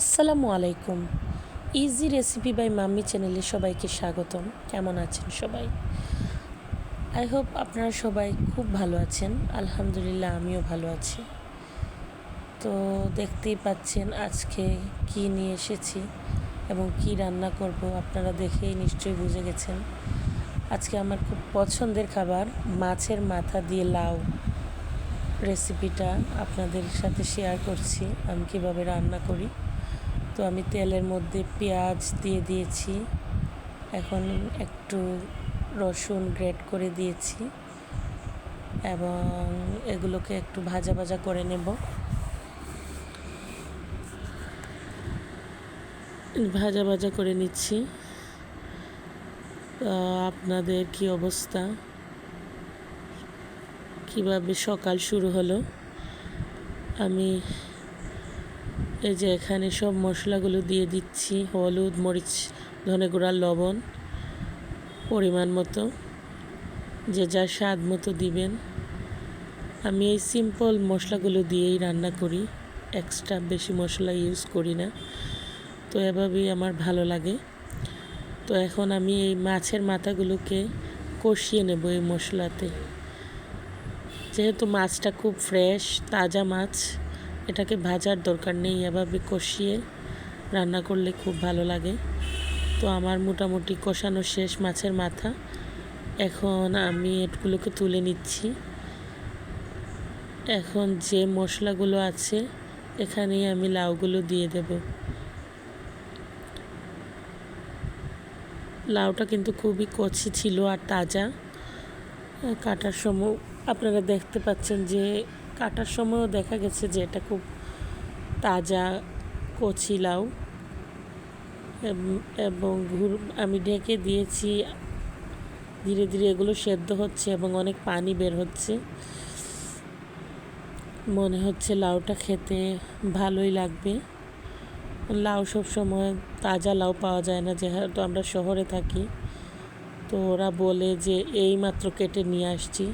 আসসালামু আলাইকুম। Easy recipe by mummy চ্যানেলে সবাইকে স্বাগতম। কেমন আছেন সবাই? আই হোপ আপনারা সবাই খুব ভালো আছেন। আলহামদুলিল্লাহ, আমিও ভালো আছি। তো দেখতেই পাচ্ছেন আজকে কি নিয়ে এসেছি এবং কি রান্না করব, আপনারা দেখেই নিশ্চয়ই বুঝে গেছেন। আজকে আমার খুব পছন্দের খাবার মাছের মাথা দিয়ে লাউ। রেসিপিটা আপনাদের সাথে শেয়ার করছি, আমি কীভাবে রান্না করি। তো আমি তেলের মধ্যে পেঁয়াজ দিয়ে দিয়েছি। এখন একটু রসুন গ্রেট করে দিয়েছি এবং এগুলোকে একটু ভাজা ভাজা করে নেব। ভাজা ভাজা করে নিচ্ছি। আপনাদের কি অবস্থা? কীভাবে সকাল শুরু হলো? আমি এই যে এখানে সব মশলাগুলো দিয়ে দিচ্ছি, হলুদ, মরিচ, ধনে গুঁড়া, লবণ পরিমাণ মতো, যে যার স্বাদ মতো দিবেন। আমি এই সিম্পল মশলাগুলো দিয়েই রান্না করি এক্সট্রা বেশি মশলা ইউজ করি না। তো এভাবেই আমার ভালো লাগে। তো এখন আমি এই মাছের মাথাগুলোকে কষিয়ে নেব এই মশলাতে। যেহেতু মাছটা খুব ফ্রেশ তাজা মাছ এটাকে ভাজার দরকার নেই, এভাবে কষিয়ে রান্না করলে খুব ভালো লাগে। তো আমার মোটামুটি কষানো শেষ মাছের মাথা। এখন আমি এটগুলোকে তুলে নিচ্ছি। এখন যে মশলাগুলো আছে, এখানেই আমি লাউগুলো দিয়ে দেব। লাউটা কিন্তু খুবই কচি ছিল আর তাজা। কাটার সময় আপনারা দেখতে পাচ্ছেন যে কাটার সময়ও দেখা গেছে যে এটা খুব তাজা কচি লাউ, এবং ঘুর, আমি ঢেকে দিয়েছি। ধীরে ধীরে এগুলো সেদ্ধ হচ্ছে এবং অনেক পানি বের হচ্ছে। মনে হচ্ছে লাউটা খেতে ভালোই লাগবে। লাউ সব সময় তাজা লাউ পাওয়া যায় না, যেহেতু আমরা শহরে থাকি। তো ওরা বলে যে, এই মাত্র কেটে নিয়ে আসছি।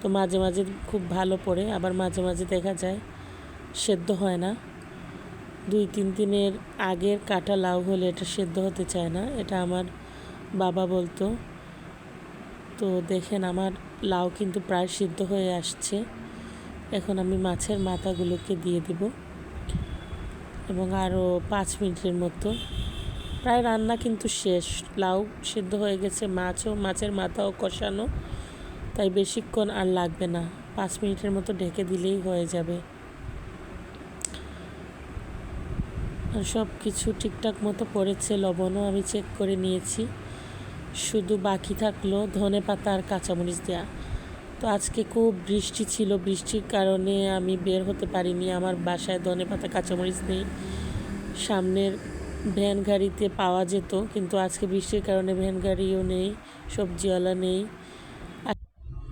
তো মাঝে মাঝে খুব ভালো পড়ে, আবার মাঝে মাঝে দেখা যায় সেদ্ধ হয় না। দুই তিন দিনের আগের কাটা লাউ হলে এটা সেদ্ধ হতে চায় না, এটা আমার বাবা বলতো। তো দেখেন আমার লাউ কিন্তু প্রায় সিদ্ধ হয়ে আসছে। এখন আমি মাছের মাথাগুলোকে দিয়ে দেব এবং আরও পাঁচ মিনিটের মতো। প্রায় রান্না কিন্তু শেষ, লাউ সিদ্ধ হয়ে গেছে, মাছও, মাছের মাথাও কষানো। তাই বেশিক্ষণ আর লাগবে না। পাঁচ মিনিটের মতো ঢেকে দিলেই হয়ে যাবে। আর সব কিছু ঠিকঠাক মতো পড়েছে, লবণও আমি চেক করে নিয়েছি। শুধু বাকি থাকল ধনে পাতা আর কাঁচামরিচ দেওয়া তো আজকে খুব বৃষ্টি ছিল, বৃষ্টির কারণে আমি বের হতে পারিনি। আমার বাসায় ধনে পাতা, কাঁচামরিচ নেই। সামনের ভ্যান গাড়িতে পাওয়া যেত, কিন্তু আজকে বৃষ্টির কারণে ভ্যান গাড়িও নেই, সবজিওয়ালা নেই।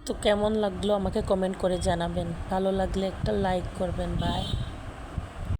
তো কেমন লাগল আমাকে কমেন্ট করে জানাবেন। ভালো লাগলে একটা লাইক করবেন। বাই